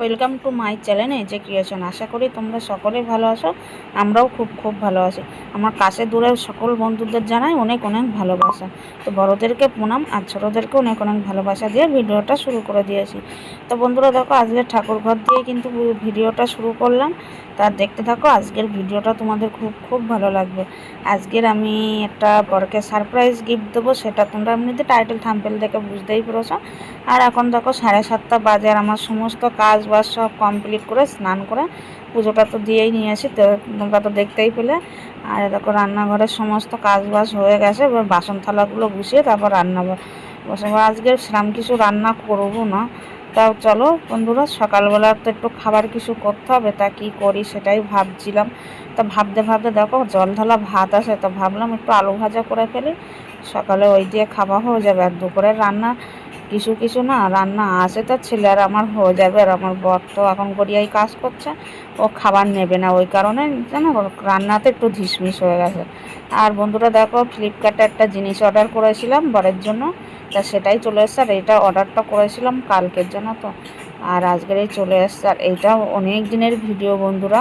Welcome to my channel যে creation আশা করি তোমরা সকলে ভালো আছো, আমরাও খুব খুব ভালো আছি। আমার কাছে দূরের সকল বন্ধুদের জানাই অনেক অনেক ভালোবাসা। তো বড়োদেরকে প্রণাম আর ছোটোদেরকে অনেক অনেক ভালোবাসা দিয়ে ভিডিওটা শুরু করে দিয়েছি। তো বন্ধুরা দেখো, আজকে ঠাকুর ঘর দিয়ে কিন্তু ভিডিওটা শুরু করলাম। তার দেখতে থাকো, আজকের ভিডিওটা তোমাদের খুব খুব ভালো লাগবে। আজকের আমি একটা বরকে সারপ্রাইজ গিফট দেবো, সেটা তোমরা এমনিতে টাইটেল থাম্পেল দেখে বুঝতেই পেরেছ। আর এখন দেখো, সাড়ে সাতটা বাজে আর আমার সমস্ত কাজ বাজ সব কমপ্লিট করে, স্নান করে, পুজোটা তো দিয়েই নিয়েছি তো তোমরা তো দেখতেই পেলে। আর দেখো রান্নাঘরের সমস্ত কাজ বাজ হয়ে গেছে, এবার বাসন থালাগুলো গুছিয়ে তারপর রান্না বসে আজকে সেরাম কিছু রান্না করব না। তাও চলো বন্ধুরা, সকালবেলা তো একটু খাবার কিছু করতে হবে, তা কি করি সেটাই ভাবছিলাম। তা ভাবতে ভাবতে দেখো জল ঢালা ভাত আছে, তো ভাবলাম একটু আলু ভাজা করে ফেলি। সকালে ওই দিয়ে খাওয়া হয়ে যাবে, আর দুপুরের রান্না কিছু কিছু না রান্না আছে তো ছেলে আর আমার হয়ে যাবে আর আমার বর তো এখন গড়িয়াই কাজ করছে, ও খাবার নেবে না ওই কারণে, জানো রান্নাতে একটু ধিসমিস হয়ে গেছে। আর বন্ধুরা দেখো, ফ্লিপকার্টে একটা জিনিস অর্ডার করেছিলাম বরের জন্য, তা সেটাই চলে এসছে, আর এটা অর্ডারটা করেছিলাম কালকের জন্য তো। আর আজকের এই চলে এসছে, আর এইটা অনেক দিনের ভিডিও বন্ধুরা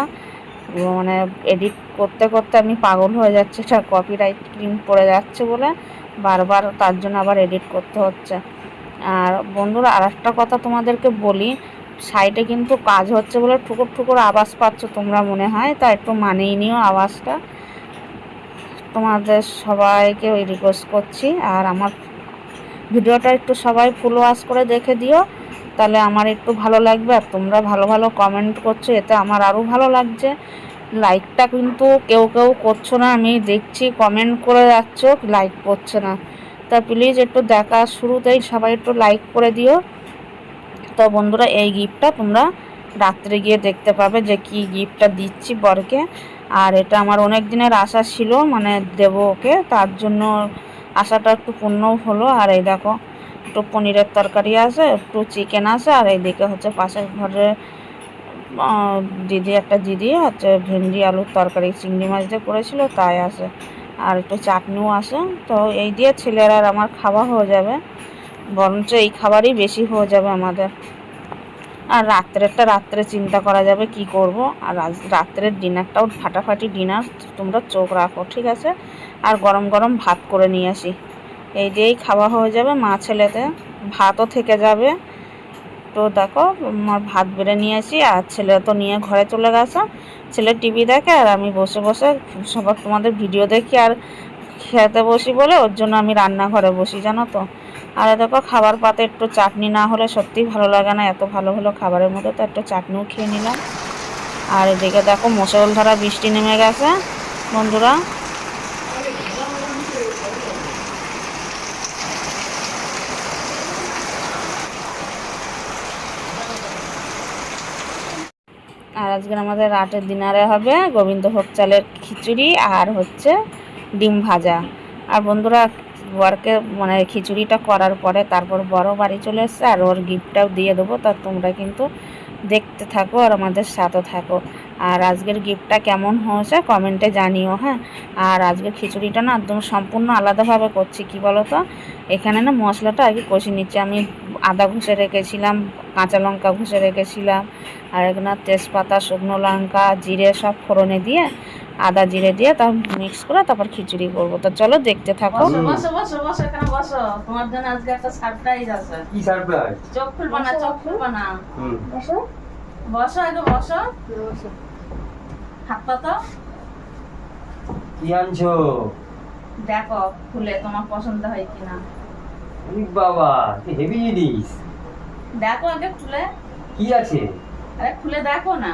মানে এডিট করতে করতে আমি পাগল হয়ে যাচ্ছে, এটা কপিরাইট ক্রিম পড়ে যাচ্ছে বলে, বারবার তার জন্য আবার এডিট করতে হচ্ছে। আর বন্ধুরা আর একটা কথা তোমাদেরকে বলি সাইডে কিন্তু কাজ হচ্ছে বলে ঠুকুর ঠুকুর আওয়াজ পাচ্ছ তোমরা মনে হয়, তা একটু মানিয়ে নিও আওয়াজটা। তোমাদের সবাইকে ওই রিকোয়েস্ট করছি, আর আমার ভিডিওটা একটু সবাই ফুল ওয়াশ করে দেখে দিও, তাহলে আমার একটু ভালো লাগবে, আর তোমরা ভালো ভালো কমেন্ট করছ, এতে আমার আরও ভালো লাগছে। লাইকটা কিন্তু কেউ কেউ করছ না, আমি দেখছি কমেন্ট করে যাচ্ছ লাইক করছে না। তা প্লিজ একটু দেখা শুরুতেই সবাই একটু লাইক করে দিও। তো বন্ধুরা, এই গিফটটা তোমরা রাত্রে গিয়ে দেখতে পাবে যে কি গিফটটা দিচ্ছি বরকে। আর এটা আমার অনেক দিনের আশা ছিল মানে দেব ওকে, তার জন্য আশাটা একটু পূর্ণও হলো। আর এই দেখো, একটু পনিরের তরকারি আছে, একটু চিকেন আছে, আর এইদিকে হচ্ছে পাশের ঘরে দিদি, একটা দিদি হচ্ছে ভেন্ডি, আলুর তরকারি, চিংড়ি মাছ দিয়ে করেছিল, তাই আছে। আর একটু চাটনিও আছে। তো এই দিয়ে ছেলের আর আমার খাওয়া হয়ে যাবে। বরঞ্চ এই খাবারই বেশি হয়ে যাবে আমাদের। আর রাত্রেরটা রাত্রে চিন্তা করা যাবে কি করব। আর রাত্রের ডিনারটাও ফাটাফাটি ডিনার। তোমরা চোখ রাখো, ঠিক আছে? আর গরম গরম ভাত করে নিয়ে আসি। এই দিয়েই খাওয়া হয়ে যাবে মা ছেলেতে ভাতও থেকে যাবে। তো দেখো, আমার ভাত বেড়ে নিয়ে আসি, আর ছেলে তো নিয়ে ঘরে চলে গেছে। ছেলে টিভি দেখে, আর আমি বসে বসে সবার তোমাদের ভিডিও দেখি আর খেতে বসি বলে, ওর জন্য আমি রান্নাঘরে বসি, জানো তো। আর দেখো, খাবার পাতে একটু চাটনি না হলে সত্যিই ভালো লাগে না, এত ভালো ভালো খাবারের মধ্যে তো একটু চাটনিও খেয়ে নিলাম। আর এদিকে দেখো ধারা বৃষ্টি নেমে গেছে, বন্ধুরা। আর আজকে আমাদের রাতের ডিনারে হবে গোবিন্দভোগ চালের খিচুড়ি আর হচ্ছে ডিম ভাজা। আর বন্ধুরা বরকে মানে খিচুড়িটা করার পরে তারপর বড় বাড়ি চলে এসছে আর ওর গিফটটাও দিয়ে দেবো। তা তোমরা কিন্তু দেখতে থাকো আর আমাদের সাথে থাকো। আর আজকের গিফটটা কেমন হয়েছে কমেন্টে জানিও হ্যাঁ? আর আজকের খিচুড়িটা না একদম সম্পূর্ণ আলাদাভাবে করছি কি বলো তো এখানে না মশলাটা আগে কষে নিচ্ছি। আমি আদা ঘষে রেখেছিলাম কাঁচা লঙ্কা ঘষে রেখেছিলাম আর এখানে তেজপাতা শুকনো লঙ্কা জিরে সব ফোড়নে দিয়ে আদা জিরে দিয়ে তার মিক্স করে তারপর খিচুড়ি করব। তো চলো দেখতে থাকো। বসো বসো বসো এখানে বসো। তোমার জন্য আজকে একটা সারপ্রাইজ আছে। কি সারপ্রাইজ চোখ খুলবা না চোখ খুলবা না। বসো। বসো একটু বসো। হাত পাতো কি আনছো দেখো খুলে তোমার পছন্দ হয় কিনা। বাবা কি হেভি জিনিস। দেখো আগে খুলে কি আছে? আরে খুলে দেখো না।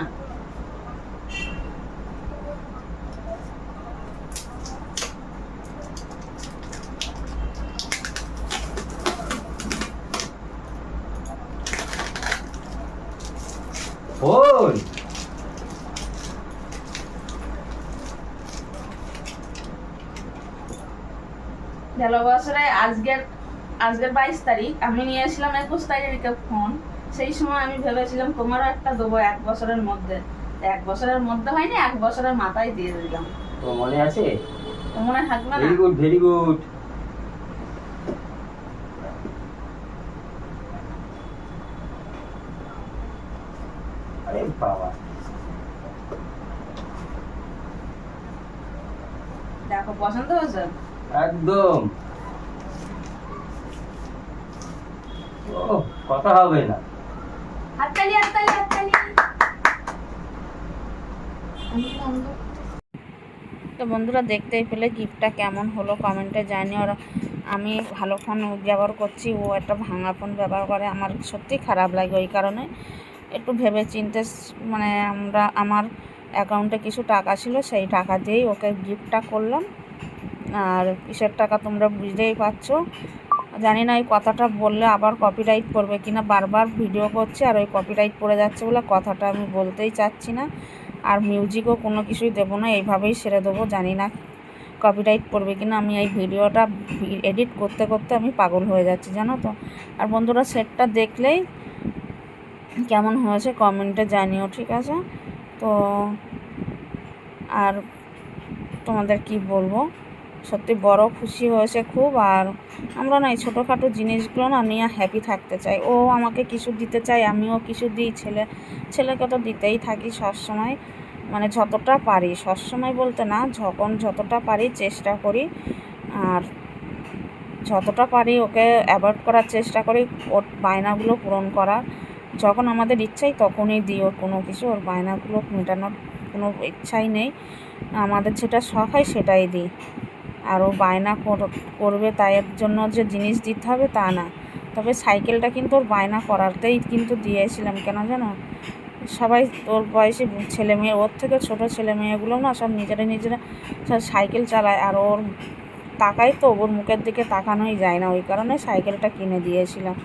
ফোন গেল বছরে আজকের আজকের বাইশ তারিখ আমি নিয়ে এসেছিলাম একুশ তারিখে ফোন। সেই সময় আমি ভেবেছিলাম তোমারও একটা দেবো এক বছরের মধ্যে। এক বছরের মধ্যে হয়নি এক বছরের মাথায় দিয়ে দিলাম। তো মনে আছে? মনে থাকবে না? ভেরি গুড ভেরি গুড আরে বাবা। দেখো পছন্দ হয়েছে? একদম। ও কথা হবে না। হাততালি হাততালি হাততালি। তো বন্ধুরা দেখতেই পেলে গিফটটা কেমন হলো কমেন্টে জানিও। আর আমি ভালো ফোন ব্যবহার করছি ও একটা ভাঙা ফোন ব্যবহার করে। আমার সত্যি খারাপ লাগে ওই কারণে। একটু ভেবে চিনতে মানে আমরা আমার অ্যাকাউন্টে কিছু টাকা ছিল সেই টাকা দিয়েই ওকে গিফটটা করলাম। আর কিসের টাকা তোমরা বুঝতেই পারছ? জানি না এই কথাটা বললে আবার কপিরাইট পড়বে কিনা, বারবার ভিডিও করছে আর ওই কপিরাইট পড়ে যাচ্ছে বলে কথাটা আমি বলতেই চাচ্ছি না। আর মিউজিকও কোনো কিছুই দেবো না, এইভাবেই সেরে দেবো, জানি না কপিরাইট পড়বে কিনা। আমি এই ভিডিওটা এডিট করতে করতে আমি পাগল হয়ে যাচ্ছি, জানো তো? আর বন্ধুরা সেটটা দেখলেই কেমন হয়েছে কমেন্টে জানিও, ঠিক আছে? তো, আর তোমাদের কি বলব? সত্যি বড় খুশি হয়েছে খুব, আর আমরা না এই ছোটোখাটো জিনিসগুলো না নিয়ে হ্যাপি থাকতে চাই। ও আমাকে কিছু দিতে চাই আমিও কিছু দিই। ছেলে, ছেলেকে তো দিতেই থাকি সবসময়। মানে যতটা পারি, সবসময় বলতে না, যখন যতটা পারি চেষ্টা করি। আর যতটা পারি ওকে অ্যাভয়েড করার চেষ্টা করি, ওর বায়নাগুলো পূরণ করার। যখন আমাদের ইচ্ছাই তখনই দিই ওর কোনো কিছু, ওর বায়নাগুলো মেটানোর কোনো ইচ্ছাই নেই। আমাদের যেটা শখ হয় সেটাই দিই। আর ও বায়না কর- করবে তাই এর জন্য যে জিনিস দিতে হবে তা না। তবে সাইকেলটা কিন্তু ওর বায়না করাতেই কিন্তু দিয়েছিলাম, কেন জানো? সবাই ওর বয়সী ছেলে মেয়ে, ওর থেকে ছোট ছেলে মেয়েগুলো না সব নিজেরা নিজেরা সব সাইকেল চালায়, আর ওর তাকাই তো ওর মুখের দিকে তাকানোই যায় না, ওই কারণে সাইকেলটা কিনে দিয়েছিলাম।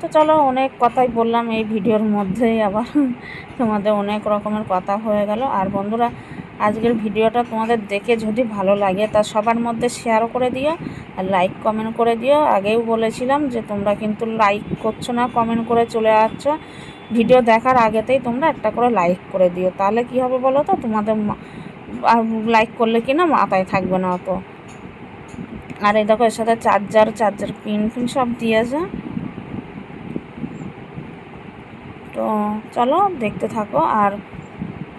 তো চলো অনেক কথাই বললাম এই ভিডিওর মধ্যেই আবার। তোমাদের অনেক রকমের কথা হয়ে গেল। আর বন্ধুরা আজকের ভিডিওটা তোমাদের দেখে যদি ভালো লাগে তা সবার মধ্যে শেয়ার করে দিও আর লাইক কমেন্ট করে দিও। আগেও বলেছিলাম যে তোমরা কিন্তু লাইক করছ না কমেন্ট করে চলে যাচ্ছ ভিডিও দেখার আগেতেই তোমরা একটা করে লাইক করে দিও। তাহলে কি হবে বলো তো? তোমাদের লাইক করলে কি না মাথায় থাকবে না অত। আর এই দেখো, এর সাথে চার্জার চার্জার পিন ফিন সব দিয়েছে। তো চলো, দেখতে থাকো। আর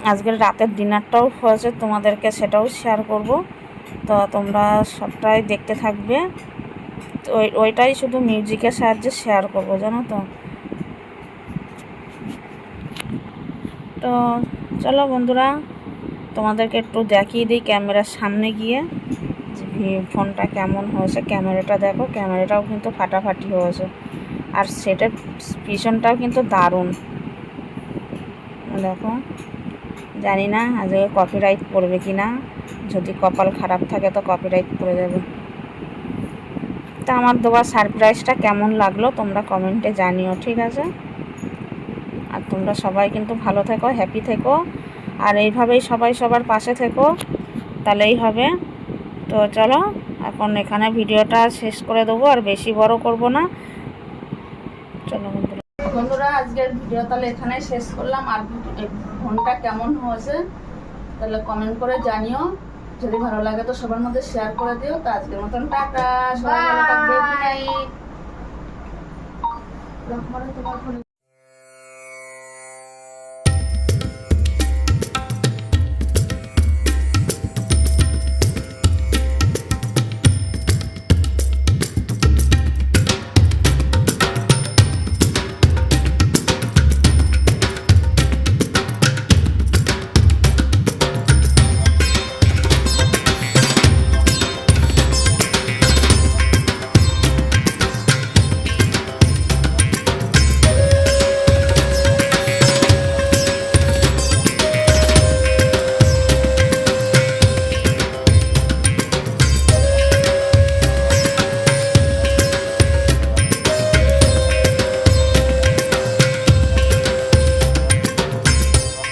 আজকের রাতের ডিনারটাও হয়েছে, তোমাদেরকে সেটাও শেয়ার করব। তো তোমরা সবটাই দেখতে থাকবে। ওই, ওইটাই শুধু মিউজিকের সাহায্যে শেয়ার করব, জানো তো? তো চলো বন্ধুরা, তোমাদেরকে একটু দেখিয়ে দিই ক্যামেরার সামনে গিয়ে ফোনটা কেমন হয়েছে। ক্যামেরাটা দেখো, ক্যামেরাটাও কিন্তু ফাটাফাটি হয়েছে। আর সেটার পিছনটাও কিন্তু দারুণ। দেখো। জানি না, আজকে কপিরাইট পড়বে কি না। যদি কপাল খারাপ থাকে তো কপিরাইট পড়ে যাবে। তা আমার দেওয়া সারপ্রাইজটা কেমন লাগল তোমরা কমেন্টে জানিও, ঠিক আছে? আর তোমরা সবাই কিন্তু ভালো থেকো হ্যাপি থেকো। আর এইভাবেই সবাই সবার পাশে থেকো, তাহলেই হবে। তো চলো, এখন এখানে ভিডিওটা শেষ করে দেবো, আর বেশি বড় করব না। চলো বন্ধুরা আজকের ভিডিও তাহলে এখানে শেষ করলাম। আর ফোনটা কেমন হয়েছে তাহলে কমেন্ট করে জানিও। যদি ভালো লাগে তো সবার মধ্যে শেয়ার করে দিও। তো আজকের মতন টাটা। সবাই ভালো থাকবে।